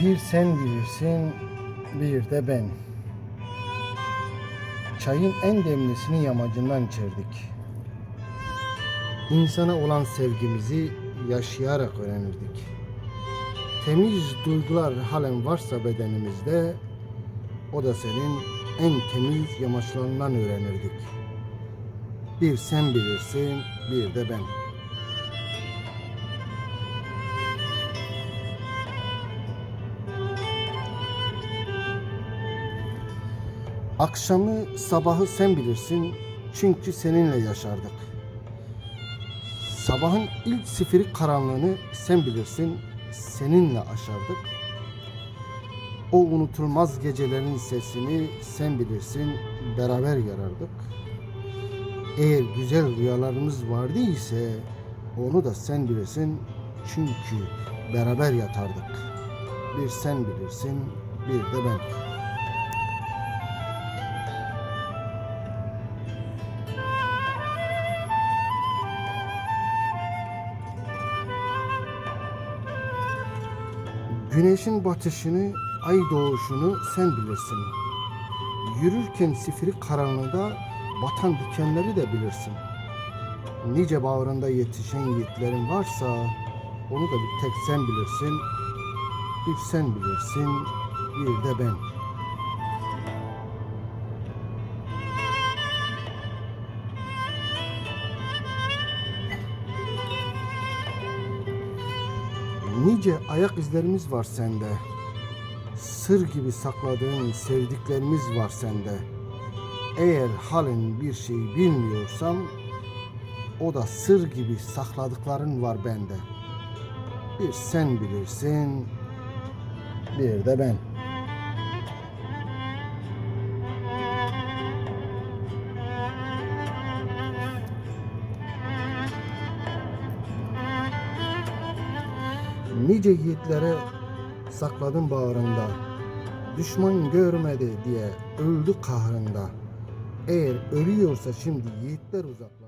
Bir sen bilirsin, bir de ben. Çayın en demlisini yamacından içerdik. İnsana olan sevgimizi yaşayarak öğrenirdik. Temiz duygular halen varsa bedenimizde, o da senin en temiz yamaçlarından öğrenirdik. Bir sen bilirsin, bir de ben. Akşamı sabahı sen bilirsin çünkü seninle yaşardık. Sabahın ilk sifiri karanlığını sen bilirsin seninle aşardık. O unutulmaz gecelerin sesini sen bilirsin beraber yarardık. Eğer güzel rüyalarımız vardı ise onu da sen bilirsin çünkü beraber yatardık. Bir sen bilirsin bir de ben. Güneşin batışını, ay doğuşunu sen bilirsin. Yürürken sifiri karanlıkta batan dikenleri de bilirsin. Nice bağrında yetişen yiğitlerin varsa onu da bir tek sen bilirsin. Bir sen bilirsin, bir de ben. Nice ayak izlerimiz var sende. Sır gibi sakladığın sevdiklerimiz var sende. Eğer halen bir şey bilmiyorsam o da sır gibi sakladıkların var bende. Bir sen bilirsin, bir de ben. Nice yiğitlere sakladın bağrında. Düşman görmedi diye öldü kahrında. Eğer ölüyorsa şimdi yiğitler uzak.